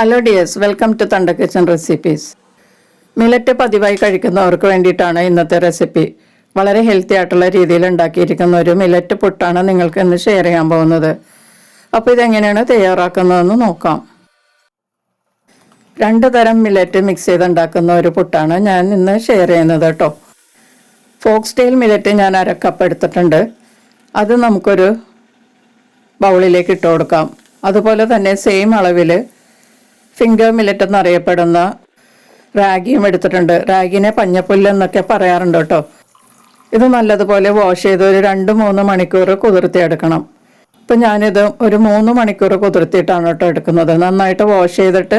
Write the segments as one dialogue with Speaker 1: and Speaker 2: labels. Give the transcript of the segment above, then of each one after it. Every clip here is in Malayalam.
Speaker 1: ഹലോ ഡിയേഴ്സ് വെൽക്കം ടു തണ്ട കിച്ചൺ റെസിപ്പീസ് മിലറ്റ് പതിവായി കഴിക്കുന്നവർക്ക് വേണ്ടിയിട്ടാണ് ഇന്നത്തെ റെസിപ്പി വളരെ ഹെൽത്തി ആയിട്ടുള്ള രീതിയിൽ ഉണ്ടാക്കിയിരിക്കുന്ന ഒരു മിലറ്റ് പുട്ടാണ് നിങ്ങൾക്ക് ഇന്ന് ഷെയർ ചെയ്യാൻ പോകുന്നത്. അപ്പോൾ ഇതെങ്ങനെയാണ് തയ്യാറാക്കുന്നതെന്ന് നോക്കാം. രണ്ട് തരം മിലറ്റ് മിക്സ് ചെയ്ത് ഉണ്ടാക്കുന്ന ഒരു പുട്ടാണ് ഞാൻ ഇന്ന് ഷെയർ ചെയ്യുന്നത് കേട്ടോ. ഫോക്സ് ടെയിൽ മിലറ്റ് ഞാൻ അര കപ്പ് എടുത്തിട്ടുണ്ട്. അത് നമുക്കൊരു ബൗളിലേക്ക് ഇട്ട് കൊടുക്കാം. അതുപോലെ തന്നെ സെയിം അളവിൽ ഫിംഗർ മില്ലറ്റ് എന്നറിയപ്പെടുന്ന റാഗിയും എടുത്തിട്ടുണ്ട്. റാഗിനെ പഞ്ഞപ്പുല്ല് എന്നൊക്കെ പറയാറുണ്ട് കേട്ടോ. ഇത് നല്ലതുപോലെ വാഷ് ചെയ്ത് ഒരു രണ്ട് മൂന്ന് മണിക്കൂർ കുതിർത്തിയെടുക്കണം ഇപ്പം ഞാനിത് ഒരു മൂന്ന് മണിക്കൂർ കുതിർത്തിയിട്ടാണ് കേട്ടോ എടുക്കുന്നത്. നന്നായിട്ട് വാഷ് ചെയ്തിട്ട്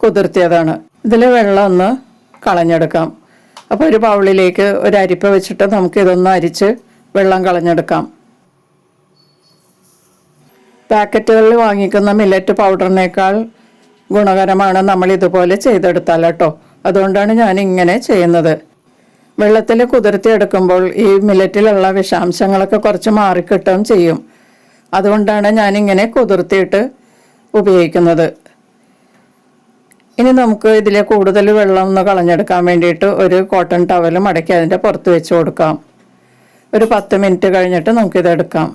Speaker 1: കുതിർത്തിയതാണ്. ഇതിൽ വെള്ളം ഒന്ന് കളഞ്ഞെടുക്കാം. അപ്പോൾ ഒരു ബൗളിലേക്ക് ഒരു അരിപ്പ വെച്ചിട്ട് നമുക്ക് ഇതൊന്ന് അരിച്ച് വെള്ളം കളഞ്ഞെടുക്കാം. പാക്കറ്റുകളിൽ വാങ്ങിക്കുന്ന മില്ലറ്റ് പൗഡറിനേക്കാൾ ഗുണകരമാണ് നമ്മൾ ഇതുപോലെ ചെയ്തെടുത്താൽ കേട്ടോ. അതുകൊണ്ടാണ് ഞാൻ ഇങ്ങനെ ചെയ്യുന്നത്. വെള്ളത്തിൽ കുതിർത്തിയെടുക്കുമ്പോൾ ഈ മില്ലറ്റിലുള്ള വിഷാംശങ്ങളൊക്കെ കുറച്ച് മാറിക്കിട്ടുകയും ചെയ്യും. അതുകൊണ്ടാണ് ഞാൻ ഇങ്ങനെ കുതിർത്തിയിട്ട് ഉപയോഗിക്കുന്നത്. ഇനി നമുക്ക് ഇതിലെ കൂടുതൽ വെള്ളം ഒന്ന് കളഞ്ഞെടുക്കാൻ വേണ്ടിയിട്ട് ഒരു കോട്ടൺ ടവൽ മടക്കി അതിന്റെ പുറത്ത് വെച്ച് കൊടുക്കാം. ഒരു പത്ത് മിനിറ്റ് കഴിഞ്ഞിട്ട് നമുക്കിതെടുക്കാം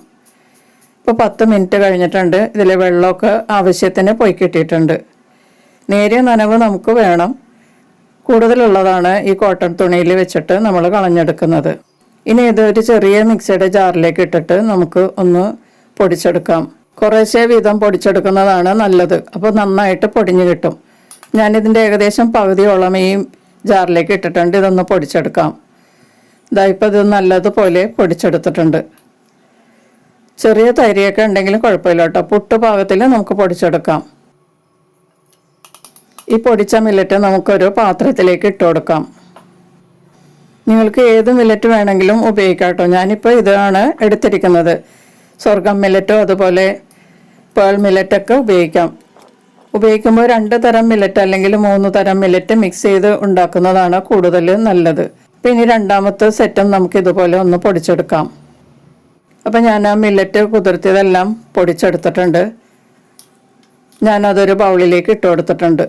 Speaker 1: ഇപ്പോൾ പത്ത് മിനിറ്റ് കഴിഞ്ഞിട്ടുണ്ട്. ഇതിലെ വെള്ളമൊക്കെ ആവശ്യത്തിന് പോയി കിട്ടിയിട്ടുണ്ട്. നേരിയ നനവ് നമുക്ക് വേണം. കൂടുതലുള്ളതാണ് ഈ കോട്ടൺ തുണിയിൽ വെച്ചിട്ട് നമ്മൾ കളഞ്ഞെടുക്കുന്നത്. ഇനി ഇത് ഒരു ചെറിയ മിക്സിയുടെ ജാറിലേക്ക് ഇട്ടിട്ട് നമുക്ക് ഒന്ന് പൊടിച്ചെടുക്കാം. കുറേശ്ശേ വീതം പൊടിച്ചെടുക്കുന്നതാണ് നല്ലത്. അപ്പോൾ നന്നായിട്ട് പൊടിഞ്ഞു കിട്ടും. ഞാനിതിന്റെ ഏകദേശം പകുതിയോളം ഈ ജാറിലേക്ക് ഇട്ടിട്ടുണ്ട്. ഇതൊന്ന് പൊടിച്ചെടുക്കാം. ഇതാ ഇത് നല്ലതുപോലെ പൊടിച്ചെടുത്തിട്ടുണ്ട്. ചെറിയ തരിയൊക്കെ ഉണ്ടെങ്കിലും കുഴപ്പമില്ല കേട്ടോ. പുട്ട് പാകത്തിൽ നമുക്ക് പൊടിച്ചെടുക്കാം. ഈ പൊടിച്ച മില്ലറ്റ് നമുക്കൊരു പാത്രത്തിലേക്ക് ഇട്ട് കൊടുക്കാം. നിങ്ങൾക്ക് ഏത് മില്ലറ്റ് വേണമെങ്കിലും ഉപയോഗിക്കാം കേട്ടോ. ഞാനിപ്പോൾ ഇതാണ് എടുത്തിരിക്കുന്നത്. സ്വർഗം മില്ലറ്റോ അതുപോലെ പേൾ മില്ലറ്റൊക്കെ ഉപയോഗിക്കാം. ഉപയോഗിക്കുമ്പോൾ രണ്ട് തരം മില്ലറ്റ് അല്ലെങ്കിൽ മൂന്ന് തരം മില്ലറ്റ് മിക്സ് ചെയ്ത് ഉണ്ടാക്കുന്നതാണ് കൂടുതൽ നല്ലത്. പിന്നെ രണ്ടാമത്തെ സെറ്റും നമുക്ക് ഇതുപോലെ ഒന്ന് പൊടിച്ചെടുക്കാം. അപ്പം ഞാൻ ആ മില്ലറ്റ് കുതിർത്തിയതെല്ലാം പൊടിച്ചെടുത്തിട്ടുണ്ട്. ഞാനതൊരു ബൗളിലേക്ക് ഇട്ട് കൊടുത്തിട്ടുണ്ട്.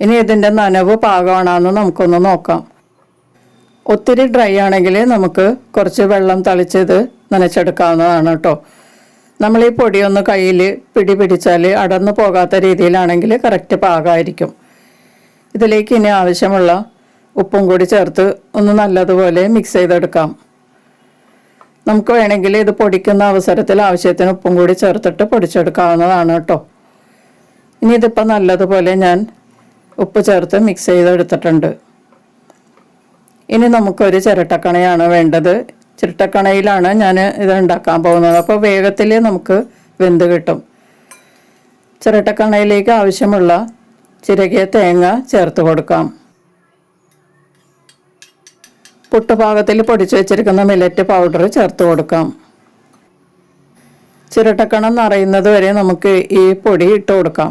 Speaker 1: ഇനി ഇതിന്റെ നനവ് പാകമാണെന്ന് നമുക്കൊന്ന് നോക്കാം. ഒത്തിരി ഡ്രൈ ആണെങ്കിൽ നമുക്ക് കുറച്ച് വെള്ളം തളിച്ചത് നനച്ചെടുക്കാവുന്നതാണ് കേട്ടോ. നമ്മൾ ഈ പൊടിയൊന്ന് കയ്യിൽ പിടി പിടിച്ചാൽ അടർന്നു പോകാത്ത രീതിയിലാണെങ്കിൽ കറക്റ്റ് പാകമായിരിക്കും ഇതിലേക്ക് ഇനി ആവശ്യമുള്ള ഉപ്പും കൂടി ചേർത്ത് ഒന്ന് നല്ലതുപോലെ മിക്സ് ചെയ്തെടുക്കാം. നമുക്ക് വേണമെങ്കിൽ ഇത് പൊടിക്കുന്ന അവസരത്തിൽ ആവശ്യത്തിന് ഉപ്പും കൂടി ചേർത്തിട്ട് പൊടിച്ചെടുക്കാവുന്നതാണ് കേട്ടോ. ഇനി ഇതിപ്പോൾ നല്ലതുപോലെ ഞാൻ ഉപ്പ് ചേർത്ത് മിക്സ് ചെയ്തെടുത്തിട്ടുണ്ട്. ഇനി നമുക്കൊരു ചിരട്ടക്കണയാണ് വേണ്ടത്. ചിരട്ടക്കണയിലാണ് ഞാൻ ഇത് ഉണ്ടാക്കാൻ പോകുന്നത്. അപ്പോൾ വേഗത്തിൽ നമുക്ക് വെന്ത് കിട്ടും. ചിരട്ടക്കണയിലേക്ക് ആവശ്യമുള്ള ചിരകിയ തേങ്ങ ചേർത്ത് കൊടുക്കാം. പുട്ടുപാകത്തിൽ പൊടിച്ചു വെച്ചിരിക്കുന്ന മില്ലറ്റ് പൗഡർ ചേർത്ത് കൊടുക്കാം. ചിരട്ടക്കണം നിറയുന്നത് വരെ നമുക്ക് ഈ പൊടി ഇട്ട് കൊടുക്കാം.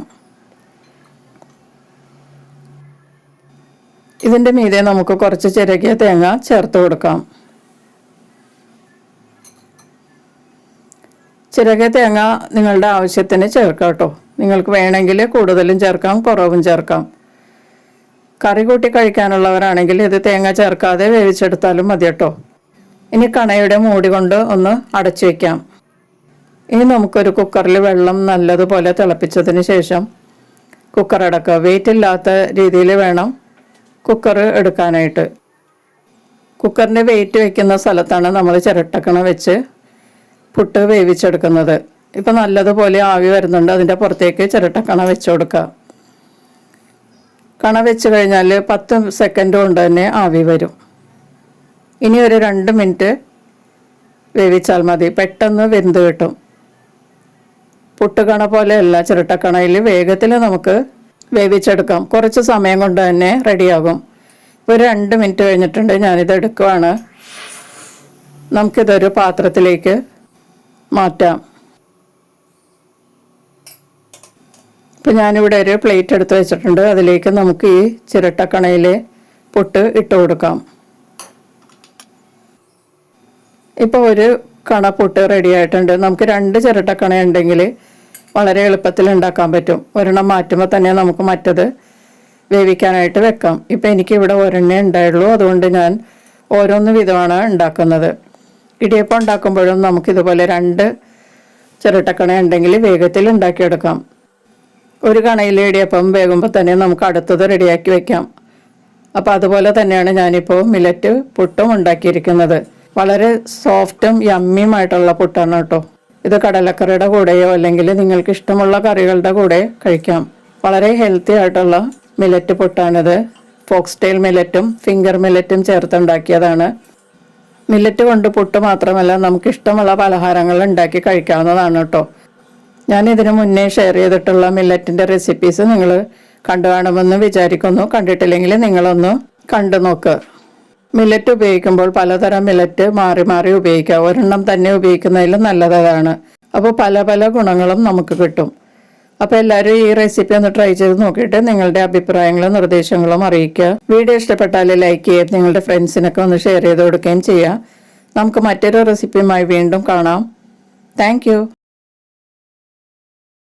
Speaker 1: ഇതിന്റെ മീതെ നമുക്ക് കുറച്ച് ചിരകിയ തേങ്ങ ചേർത്ത് കൊടുക്കാം. ചിരകിയ തേങ്ങ നിങ്ങളുടെ ആവശ്യത്തിന് ചേർക്കാം കേട്ടോ. നിങ്ങൾക്ക് വേണമെങ്കിൽ കൂടുതലും ചേർക്കാം കുറവും ചേർക്കാം. കറി കൂട്ടി കഴിക്കാനുള്ളവരാണെങ്കിൽ ഇത് തേങ്ങ ചേർക്കാതെ വേവിച്ചെടുത്താലും മതി കേട്ടോ. ഇനി കണയുടെ മൂടി കൊണ്ട് ഒന്ന് അടച്ചു വയ്ക്കാം ഇനി നമുക്കൊരു കുക്കറിൽ വെള്ളം നല്ലതുപോലെ തിളപ്പിച്ചതിന് ശേഷം കുക്കർ അടക്കുക. വെയിറ്റ് ഇല്ലാത്ത രീതിയിൽ വേണം. കുക്കർ എടുക്കാനായിട്ട്. കുക്കറിന്റെ വെയിറ്റ് വെക്കുന്ന സ്ഥലത്താണ് നമ്മൾ ചിരട്ടക്കണ വെച്ച് പുട്ട് വേവിച്ചെടുക്കുന്നത്. ഇപ്പം നല്ലതുപോലെ ആവി വരുന്നുണ്ട്. അതിന്റെ പുറത്തേക്ക് ചിരട്ടക്കണ വെച്ച് കൊടുക്കുക. കണ വെച്ച് കഴിഞ്ഞാൽ പത്ത് സെക്കൻഡ് കൊണ്ട് തന്നെ ആവി വരും. ഇനി ഒരു രണ്ട് മിനിറ്റ് വേവിച്ചാൽ മതി. പെട്ടെന്ന് വെന്ത് കിട്ടും. പുട്ടുകണ പോലെയല്ല ചിരട്ടക്കണയിൽ വേഗത്തിൽ നമുക്ക് വേവിച്ചെടുക്കാം. കുറച്ച് സമയം കൊണ്ട് തന്നെ റെഡിയാകും ഒരു രണ്ട് മിനിറ്റ് കഴിഞ്ഞിട്ടുണ്ട് ഞാനിത് എടുക്കുവാണ്. നമുക്കിതൊരു പാത്രത്തിലേക്ക് മാറ്റാം. ഇപ്പം ഞാനിവിടെ ഒരു പ്ലേറ്റ് എടുത്ത് വെച്ചിട്ടുണ്ട് അതിലേക്ക് നമുക്ക് ഈ ചിരട്ടക്കണയിൽ പൊട്ട് ഇട്ട് കൊടുക്കാം. ഇപ്പോൾ ഒരു കണ പൊട്ട് റെഡി ആയിട്ടുണ്ട്. നമുക്ക് രണ്ട് ചിരട്ടക്കണ ഉണ്ടെങ്കിൽ വളരെ എളുപ്പത്തിൽ ഉണ്ടാക്കാൻ പറ്റും. ഒരെണ്ണം മാറ്റുമ്പോൾ തന്നെ നമുക്ക് മറ്റത് വേവിക്കാനായിട്ട് വെക്കാം. ഇപ്പം എനിക്കിവിടെ ഒരെണ്ണേ ഉണ്ടായുള്ളൂ. അതുകൊണ്ട് ഞാൻ ഓരോന്ന് വിധമാണ് ഉണ്ടാക്കുന്നത്. ഇടിയപ്പം ഉണ്ടാക്കുമ്പോഴും നമുക്കിതുപോലെ രണ്ട് ചിരട്ടക്കണ ഉണ്ടെങ്കിൽ വേഗത്തിൽ ഉണ്ടാക്കിയെടുക്കാം. ഒരു കണയിൽ ഇടിയപ്പം വേകുമ്പോൾ തന്നെ നമുക്ക് അടുത്തത് റെഡിയാക്കി വെക്കാം. അപ്പോൾ അതുപോലെ തന്നെയാണ് ഞാനിപ്പോൾ മില്ലറ്റ് പുട്ടും ഉണ്ടാക്കിയിരിക്കുന്നത്. വളരെ സോഫ്റ്റും യമ്മിയുമായിട്ടുള്ള പുട്ടാണ് കേട്ടോ. ഇത് കടലക്കറിയുടെ കൂടെയോ അല്ലെങ്കിൽ നിങ്ങൾക്ക് ഇഷ്ടമുള്ള കറികളുടെ കൂടെ കഴിക്കാം. വളരെ ഹെൽത്തി ആയിട്ടുള്ള മില്ലറ്റ് പൊട്ടാണിത്. ഫോക്സ് ടെയിൽ മില്ലറ്റും ഫിംഗർ മില്ലറ്റും ചേർത്തുണ്ടാക്കിയതാണ് മില്ലറ്റ് കൊണ്ട് പുട്ട് മാത്രമല്ല നമുക്ക് ഇഷ്ടമുള്ള പലഹാരങ്ങൾ ഉണ്ടാക്കി കഴിക്കാവുന്നതാണ് കേട്ടോ. ഞാൻ ഇതിനു മുന്നേ ഷെയർ ചെയ്തിട്ടുള്ള മില്ലറ്റിന്റെ റെസിപ്പീസ് നിങ്ങൾ കണ്ടു കാണുമെന്ന് വിചാരിക്കുന്നു. കണ്ടിട്ടില്ലെങ്കിൽ നിങ്ങളൊന്ന് കണ്ടു നോക്ക്. മില്ലറ്റ് ഉപയോഗിക്കുമ്പോൾ പലതരം മില്ലറ്റ് മാറി മാറി ഉപയോഗിക്കുക ഒരെണ്ണം തന്നെ ഉപയോഗിക്കുന്നതിലും നല്ലതാണ്. അപ്പോൾ പല പല ഗുണങ്ങളും നമുക്ക് കിട്ടും. അപ്പോൾ എല്ലാവരും ഈ റെസിപ്പി ഒന്ന് ട്രൈ ചെയ്ത് നോക്കിയിട്ട് നിങ്ങളുടെ അഭിപ്രായങ്ങളും നിർദ്ദേശങ്ങളും അറിയിക്കുക. വീഡിയോ ഇഷ്ടപ്പെട്ടാൽ ലൈക്ക് ചെയ്യുക നിങ്ങളുടെ ഫ്രണ്ട്സിനൊക്കെ ഒന്ന് ഷെയർ ചെയ്ത് കൊടുക്കുകയും ചെയ്യുക നമുക്ക് മറ്റൊരു റെസിപ്പിയുമായി വീണ്ടും കാണാം. താങ്ക്